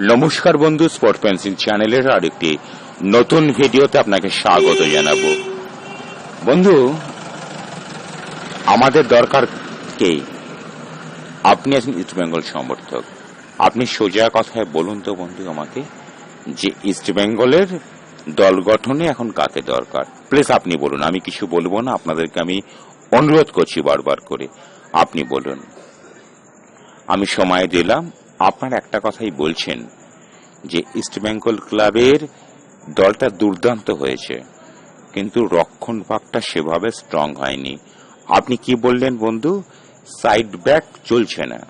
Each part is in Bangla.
নমস্কার বন্ধু স্পোর্ট পেন্সিল চ্যানেলের আরেকটি নতুন ভিডিওতে আপনাকে স্বাগত জানাব। বন্ধু, আমাদের দরকার কে? আপনি আছেন ইস্ট বেঙ্গল সমর্থক। আপনি সোজা কথায় বলুন তো বন্ধু আমাকে যে ইস্ট বেঙ্গলের দল গঠনে এখন কাকে দরকার? প্লিজ আপনি বলুন, আমি কিছু বলব না, আপনাদেরকে আমি অনুরোধ করছি বারবার করে। আপনি বলুন। আমি সময় দিলাম আপনার একটা কথাই বলছেন যে ইস্ট বেঙ্গল ক্লাবের দলটা দুর্দান্ত হয়েছে, কিন্তু রক্ষণ ভাগটা সেভাবে স্ট্রং হয়নি। আপনি কি বললেন বন্ধু? সাইড ব্যাক চলছে না।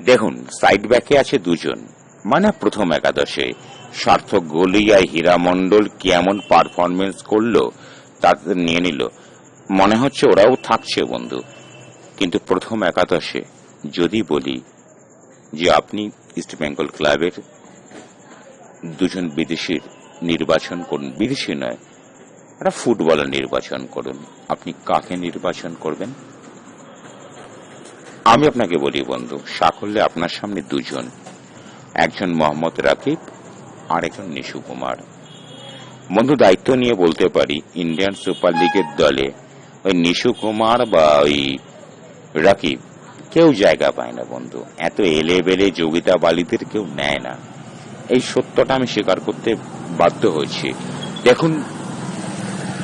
দেখুন সাইড ব্যাকে আছে দুজন মানে প্রথম একাদশে। সার্থক গলিয়া হীরা মণ্ডল কেমন পারফরমেন্স করল তাদের নিয়ে নিল। মনে হচ্ছে ওরাও থাকছে বন্ধু, কিন্তু প্রথম একাদশে যদি বলি যে আপনি ইস্ট বেঙ্গল ক্লাবের দুজন বিদেশির নির্বাচন করুন। বিদেশি নয়, একটা ফুটবলার নির্বাচন করুন। আপনি কাকে নির্বাচন করবেন? আমি আপনাকে বলি বন্ধু সাকল্যে আপনার সামনে দুজন, একজন মোহাম্মদ রাকিব আর একজন নিশু কুমার। বন্ধু, দায়িত্ব নিয়ে বলতে পারি, ইন্ডিয়ান সুপার লিগের দলে ওই নিশু কুমার বা ওই রাকিব কেউ জায়গা পায় না, বন্ধু। এত এলে বেলে যোগিতা বালিদের কেউ নেয় না। এই সত্যটা আমি স্বীকার করতে বাধ্য হয়েছি। দেখুন,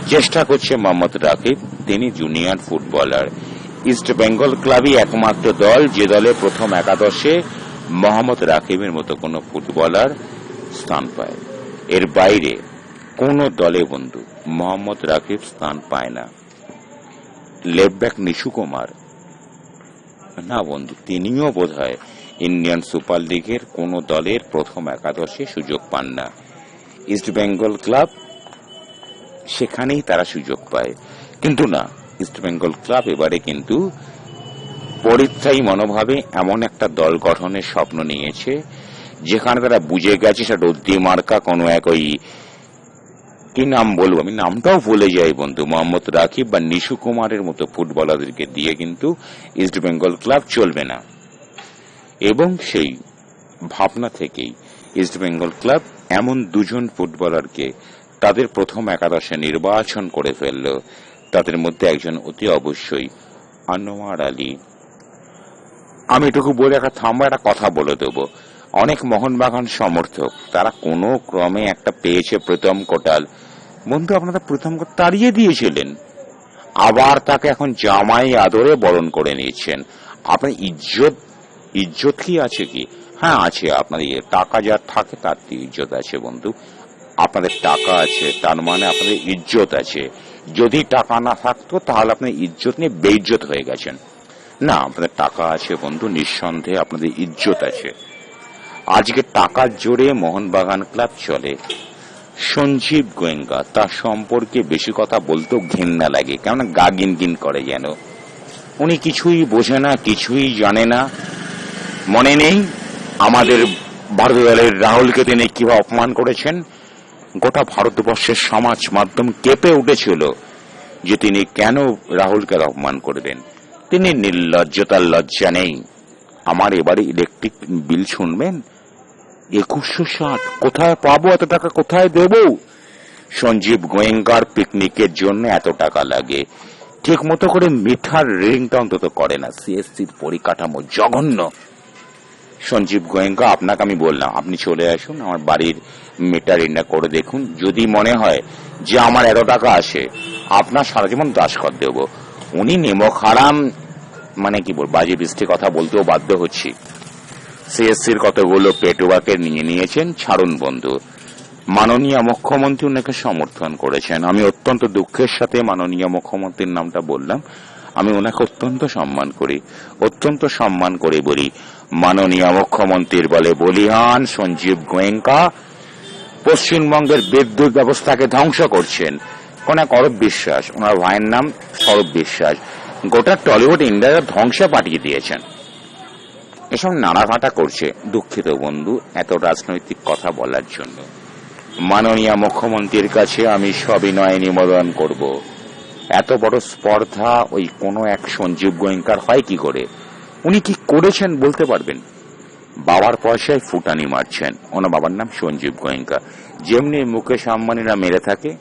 চেষ্টা করছে মোহাম্মদ রাকিব, তিনি জুনিয়র ফুটবলার ইস্ট বেঙ্গল ক্লাবই একমাত্র দল, যে দলে প্রথম একাদশে মোহাম্মদ রাকিবের মতো কোনো ফুটবলার স্থান পায়। এর বাইরে কোন দলে, বন্ধু, মোহাম্মদ রাকিব স্থান পায় না। লেফট ব্যাক নিশু কুমার না বন্ধু, তিনিও বোধ হয় ইন্ডিয়ান সুপার লিগের কোন দলের প্রথম একাদশে সুযোগ পান না। ইস্ট বেঙ্গল ক্লাব সেখানেই তারা সুযোগ পায়। কিন্তু না, ইস্ট বেঙ্গল ক্লাব এবারে কিন্তু পরিত্রায়ী মনোভাবে এমন একটা দল গঠনের স্বপ্ন নিয়েছে, যেখানে তারা বুঝে গেছে সেটা রদ্দি মার্কা কোনো এক ওই কি নাম বলব? আমি নামটাও ভুলে যাই বন্ধু। মোহাম্মদ রাকিব বা নিশু কুমারের মতো ফুটবলারদেরকে দিয়ে কিন্তু ইস্ট বেঙ্গল ক্লাব চলবে না। এবং সেই ভাবনা থেকেই ইস্ট বেঙ্গল ক্লাব এমন দুজন ফুটবলারকে তাদের প্রথম একাদশে নির্বাচন করে ফেলল। তাদের মধ্যে একজন অতি অবশ্যই আনোয়ার আলী। আমি এটুকু বলে একটা থাম্বা, একটা কথা বলে দেবো। অনেক মোহনবাগান সমর্থক। তারা কোনো ক্রমে একটা পেয়েছে প্রথম কোটাল। বন্ধু আপনারা প্রথম তাড়িয়ে দিয়েছিলেন। আবার তাকে এখন জামাই আদরে বরণ করে নিয়েছেন। আপনার ইজ্জত ইজ্জত কি আছে কি? হ্যাঁ আছে। আপনাদের ইয়ে, টাকা যার থাকে তার ইজ্জত আছে বন্ধু। আপনাদের টাকা আছে তার মানে আপনাদের ইজ্জত আছে। যদি টাকা না থাকতো তাহলে আপনার ইজ্জত নিয়ে বেইজ্জত হয়ে গেছেন। না আপনাদের টাকা আছে বন্ধু নিঃসন্দেহে আপনাদের ইজ্জত আছে। আজকে টাকার জোরে মোহনবাগান ক্লাব চলে। সঞ্জীব গোয়েঙ্গা তার সম্পর্কে বেশি কথা বলতেও ঘেন্না লাগে, কেননা গা গিন করে যেন। উনি কিছুই বোঝে না, কিছুই জানে না। মনে নেই আমাদের ভারত দলের রাহুলকে তিনি কীভাবে অপমান করেছেন। গোটা ভারতবর্ষের সমাজ মাধ্যম কেঁপে উঠেছিল যে তিনি কেন রাহুলকে অপমান করবেন। তিনি নির্লজ্জতার লজ্জা নেই। আমার এবারে ইলেকট্রিক বিল শুনবেন? একুশশো ষাট। কোথায় পাবো? এত টাকা কোথায় দেব? সঞ্জীব গোয়েঙ্কার পিকনিকের জন্য এত টাকা লাগে। ঠিক মতো করে মিঠার রিংটা অন্তত করে না। সিএসসির পরিকাঠামো জঘন্য। সঞ্জীব গোয়েঙ্কা, আপনাকে আমি বললাম, আপনি চলে আসুন, আমার বাড়ির মিটার করে দেখুন। যদি মনে হয় যে আমার এত টাকা আসে আপনার সারা জীবন দাস কর দেব। উনি নেমক হারাম মানে কি বল বাজে বৃষ্টি কথা বলতেও বাধ্য হচ্ছি। সিএসসির কতগুলো পেটুয়াকে নিয়ে নিয়েছেন? ছাড়ুন বন্ধু। মাননীয় মুখ্যমন্ত্রী ওনাকে সমর্থন করেছেন। আমি অত্যন্ত দুঃখের সাথে মাননীয় মুখ্যমন্ত্রীর নামটা বললাম। আমি ওনাকে অত্যন্ত সম্মান করি। অত্যন্ত সম্মান করে বলি, মাননীয় মুখ্যমন্ত্রীর বলে বলিহান সঞ্জীব গোয়েঙ্কা, পশ্চিমবঙ্গের বিদ্যুৎ ব্যবস্থাকে ধ্বংস করছেন। এক অরব বিশ্বাস, ওনার ভাইয়ের নাম সরব বিশ্বাস। গোটা টলিউড ইন্ডিয়া ধ্বংসে পাঠিয়ে দিয়েছেন। এসব নাড়াঘাটা করছে দুঃখিত বন্ধু এত রাজনৈতিক কথা বলার জন্য। মাননীয় মুখ্যমন্ত্রীর কাছে আমি সবিনয় নিবেদন করব। এত বড় স্পর্ধা ওই কোনো এক সঞ্জীব গোয়েঙ্কার হয় কি করে? উনি কি করেছেন বলতে পারবেন? বাবার পয়সায় ফুটানি মারছেন। ওনার বাবার নাম সঞ্জীব গোয়েঙ্কা। যেমনি মুকেশ আম্বানিরা মেরে থাকে,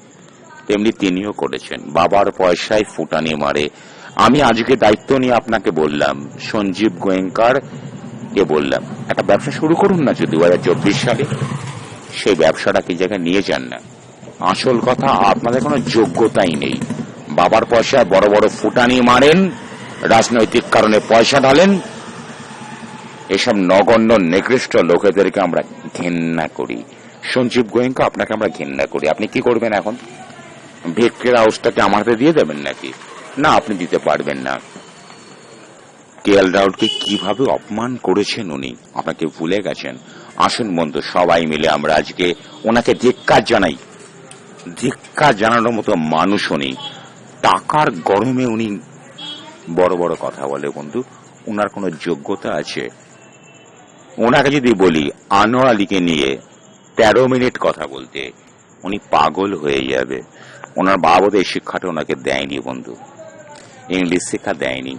তেমনি তিনিও করেছেন। বাবার পয়সায় ফুটানি মারে। আমি আজকে দায়িত্ব নিয়ে আপনাকে বললাম, সঞ্জীব গোয়েঙ্কার কে বললাম, একটা ব্যবসা শুরু করুন না যদি দু হাজার চব্বিশ সালে। সেই ব্যবসাটা কি জায়গায় নিয়ে যান না? আসল কথা, আপনাদের কোনো যোগ্যতাই নেই। বাবার পয়সা বড় বড় ফুটানি মারেন, রাজনৈতিক কারণে পয়সা ঢালেন। এসব নগণ্য, নিকৃষ্ট লোকেদেরকে আমরা ঘেন্না করি। সঞ্জীব গোয়েঙ্কা, আপনাকে আমরা ঘেন্না করি। আপনি কি করবেন এখন? ভিক্টর হাউসটাকে আমাদের দিয়ে দেবেন নাকি? না, আপনি দিতে পারবেন না। কেএল রাউলকে কীভাবে অপমান করেছেন উনি? আপনাকে ভুলে গেছেন? আসুন বন্ধু, সবাই মিলে আমরা আজকে ওনাকে ধিক্কার জানাই। ধিক্কার জানানোর মতো মানুষ উনি। টাকার গরমে উনি বড় বড় কথা বলে বন্ধু ওনার কোনো যোগ্যতা আছে? ওনাকে যদি বলি, আনোয়ার আলীকে নিয়ে তেরো মিনিট কথা বলতে, উনি পাগল হয়ে যাবে। ওনার বাবাদের এই শিক্ষাটা ওনাকে দেয়নি বন্ধু। ইংলিশ শিক্ষা দেয়নি।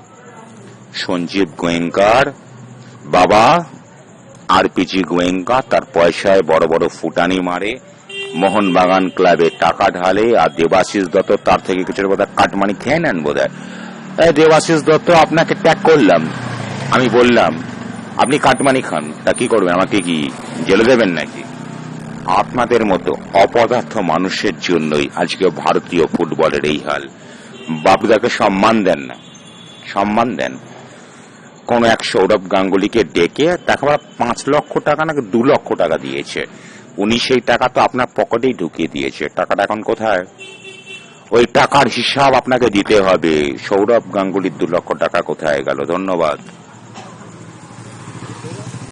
সঞ্জীব গোয়েঙ্কার, বাবা আর পিজি গোয়েঙ্কা, তার পয়সায় বড় বড় ফুটানি মারে, মোহনবাগান ক্লাবে টাকা ঢালে, আর দেবাশিস দত্ত তার থেকে কিছু বোধ কাটমানি খেয়ে নেন বোধ হয় দেবাশিস দত্ত, আপনাকে ট্যাগ করলাম। আমি বললাম, আপনি কাটমানি খান, তা কি করবেন, আমাকে কি জেলে দেবেন নাকি? আপনাদের মতো অপদার্থ মানুষের জন্যই আজকে ভারতীয় ফুটবলের এই হাল। বাবুদাকে সম্মান দেন না। সম্মান দেন। কোন এক সৌরভ গাঙ্গুলিকে ডেকে তাকে আমরা পাঁচ লক্ষ টাকা নাকি দু লক্ষ টাকা দিয়েছে। উনি সেই টাকা তো আপনার পকেটেই ঢুকিয়ে দিয়েছে। টাকাটা এখন কোথায়? ওই টাকার হিসাব আপনাকে দিতে হবে। সৌরভ গাঙ্গুলির দু লক্ষ টাকা কোথায় গেল? ধন্যবাদ।